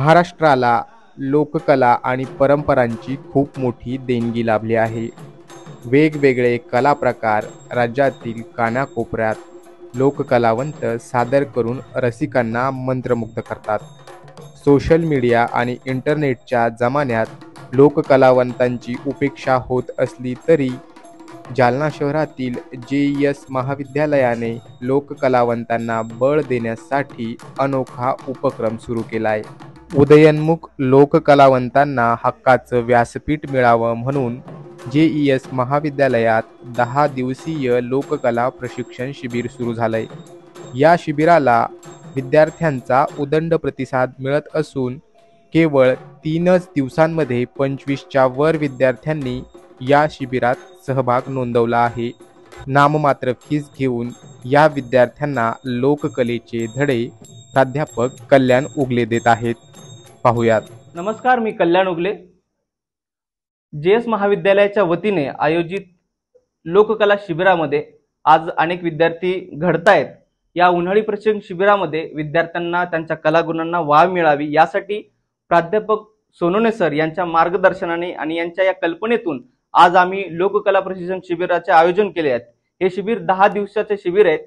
महाराष्ट्राला लोककला आणि परंपरांची खूप मोठी देणगी लाभली आहे. वेगवेगळे कला प्रकार राज्यातील कानाकोपऱ्यात लोककलावंत सादर करून रसिकांना मंत्रमुग्ध करतात. सोशल मीडिया आणि इंटरनेटच्या जमान्यात लोककलावंतांची उपेक्षा होत असली तरी जालना शहरातील जे एस महाविद्यालयाने लोककलावंतांना बळ देण्यासाठी अनोखा उपक्रम सुरू केला आहे उदयन्मुख लोककलावंतांना हक्काचं व्यासपीठ मिळावं म्हणून जे ई एस महाविद्यालयात दहा दिवसीय लोककला प्रशिक्षण शिबिर सुरू झालंय. या शिबिराला विद्यार्थ्यांचा उदंड प्रतिसाद मिळत असून केवळ तीनच दिवसांमध्ये पंचवीसच्या वर विद्यार्थ्यांनी या शिबिरात सहभाग नोंदवला आहे. नाममात्र फीस घेऊन या विद्यार्थ्यांना लोककलेचे धडे प्राध्यापक कल्याण उगले देत आहेत. पाहूयात. नमस्कार मी कल्याण उगले. जे एस महाविद्यालयाच्या वतीने आयोजित लोककला शिबिरामध्ये आज अनेक विद्यार्थी घडतायत. या उन्हाळी प्रशिक्षण शिबिरामध्ये विद्यार्थ्यांना त्यांच्या कलागुणांना वाव मिळावी यासाठी प्राध्यापक सोनोने सर यांच्या मार्गदर्शनाने आणि यांच्या या कल्पनेतून आज आम्ही लोककला प्रशिक्षण शिबिराचे आयोजन केले आहेत. हे शिबिर दहा दिवसाचे शिबिर आहेत.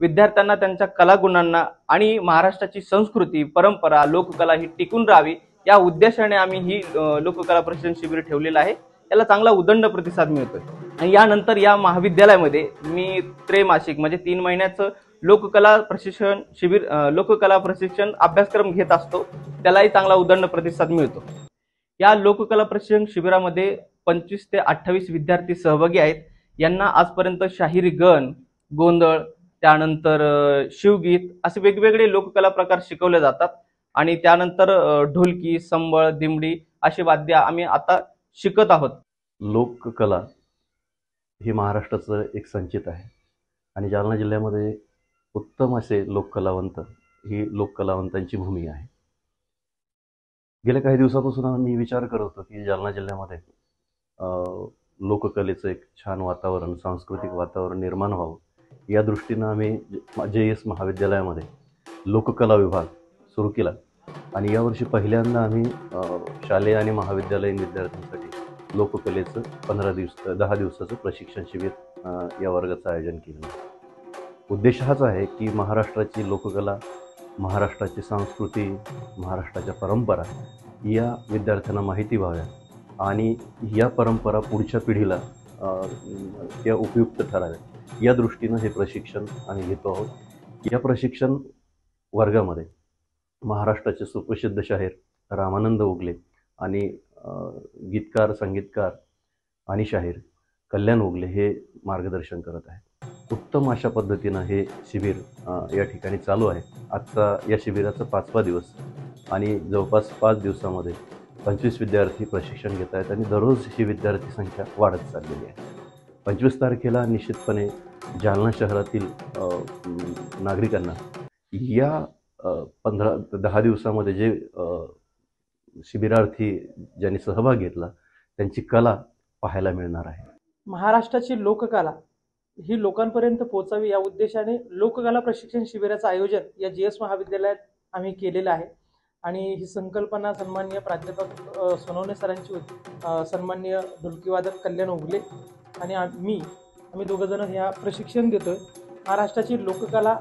विद्यार्थ्यांना त्यांच्या कलागुणांना आणि महाराष्ट्राची संस्कृती परंपरा लोककला ही टिकून राहावी या उद्देशाने आम्ही ही लोककला प्रशिक्षण शिबिर ठेवलेलं आहे. याला चांगला उदंड प्रतिसाद मिळतोय. आणि यानंतर या महाविद्यालयामध्ये मी त्रैमासिक म्हणजे तीन महिन्याचं लोककला प्रशिक्षण शिबिर लोककला प्रशिक्षण अभ्यासक्रम घेत असतो. त्यालाही चांगला उदंड प्रतिसाद मिळतो. या लोककला प्रशिक्षण शिबिरामध्ये पंचवीस ते अठ्ठावीस विद्यार्थी सहभागी आहेत. यांना आजपर्यंत शाहिरी गण गोंधळ त्यानंतर शिवगीत असे वेगवेगळे लोककला प्रकार शिकवले जातात. आणि त्यानंतर ढोलकी संबळ दिमडी अशी वाद्य आम्ही आता शिकत आहोत. लोककला ही महाराष्ट्राचं एक संचित आहे. आणि जालना जिल्ह्यामध्ये उत्तम असे लोककलावंत ही लोककलावंतांची भूमी आहे. गेल्या काही दिवसापासून आम्ही विचार करत होतो की जालना जिल्ह्यामध्ये लोककलेचं एक छान वातावरण सांस्कृतिक वातावरण निर्माण व्हावं. या दृष्टीनं आम्ही जे एस महाविद्यालयामध्ये लोककला विभाग सुरू केला. आणि यावर्षी पहिल्यांदा आम्ही शालेय आणि महाविद्यालयीन विद्यार्थ्यांसाठी लोककलेचं पंधरा दिवस दहा दिवसाचं प्रशिक्षण शिबिर या वर्गाचं आयोजन केलं उद्देश हाच आहे की महाराष्ट्राची लोककला महाराष्ट्राची संस्कृती महाराष्ट्राच्या परंपरा या विद्यार्थ्यांना माहिती व्हाव्या आणि या परंपरा पुढच्या पिढीला त्या उपयुक्त ठराव्या या दृष्टीनं हे प्रशिक्षण आम्ही घेतो आहोत. या प्रशिक्षण वर्गामध्ये महाराष्ट्राचे सुप्रसिद्ध शाहीर रामानंद उगले आणि गीतकार संगीतकार आणि शाहीर कल्याण उगले हे मार्गदर्शन करत आहेत. उत्तम अशा पद्धतीनं हे शिबिर या ठिकाणी चालू आहे. आजचा या शिबिराचा पाचवा दिवस आणि जवळपास पाच दिवसामध्ये पंचवीस विद्यार्थी प्रशिक्षण घेत आहेत आणि दररोज ही विद्यार्थी संख्या वाढत चाललेली आहे. पंचवीस तारखेला निश्चितपणे जालना शहरातील नागरिकांना या पंधरा दहा दिवसामध्ये जे शिबिरार्थी ज्यांनी सहभाग घेतला त्यांची कला पाहायला मिळणार आहे. महाराष्ट्राची लोककला ही लोकांपर्यंत पोहोचावी या उद्देशाने लोककला प्रशिक्षण शिबिराचं आयोजन या जी एस महाविद्यालयात आम्ही केलेलं आहे. आणि ही संकल्पना सन्मान्य प्राध्यापक सोनवणे सरांची होती. सन्मान्य ढोलकीवादक कल्याण उगले आणि मी आम्ही दोघंजणं ह्या प्रशिक्षण देतोय. महाराष्ट्राची लोककला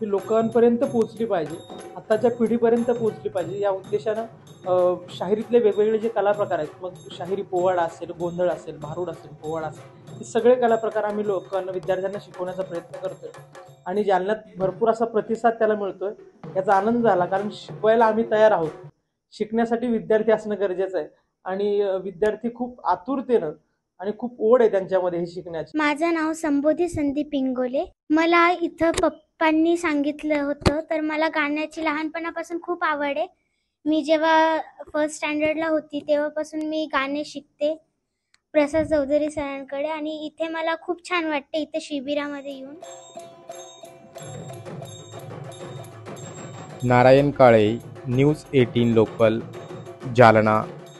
ही लोकांपर्यंत पोहोचली पाहिजे. आत्ताच्या पिढीपर्यंत पोहोचली पाहिजे. या उद्देशानं शाहिरीतले वेगवेगळे जे कला प्रकार आहेत मग शाहिरी पोवाडा असेल गोंधळ असेल भारूड असेल पोवाडा असेल हे सगळे कलाप्रकार आम्ही लोकांना विद्यार्थ्यांना शिकवण्याचा प्रयत्न करतोय. आणि जालन्यात भरपूर असा प्रतिसाद त्याला मिळतोय. याचा आनंद झाला कारण शिकवायला आम्ही तयार आहोत. शिकण्यासाठी विद्यार्थी असणं गरजेचं आहे. आणि विद्यार्थी खूप आतुरतेनं आणि खूप ओढ आहे त्यांच्यामध्ये हे शिकण्याची. माझं नाव संबोधी संदीप इंगोले मला इथं पप्पांनी सांगितलं होतं तर मला गाण्याची लहानपणापासून खूप आवड आहे. मी जेव्हा फर्स्ट स्टँडर्डला होती तेव्हापासून मी गाणे शिकते प्रसाद चौधरी सरांकडे. आणि इथे मला खूप छान वाटते इथे शिबिरामध्ये येऊन. Narayan Kale news eighteen local Jalna.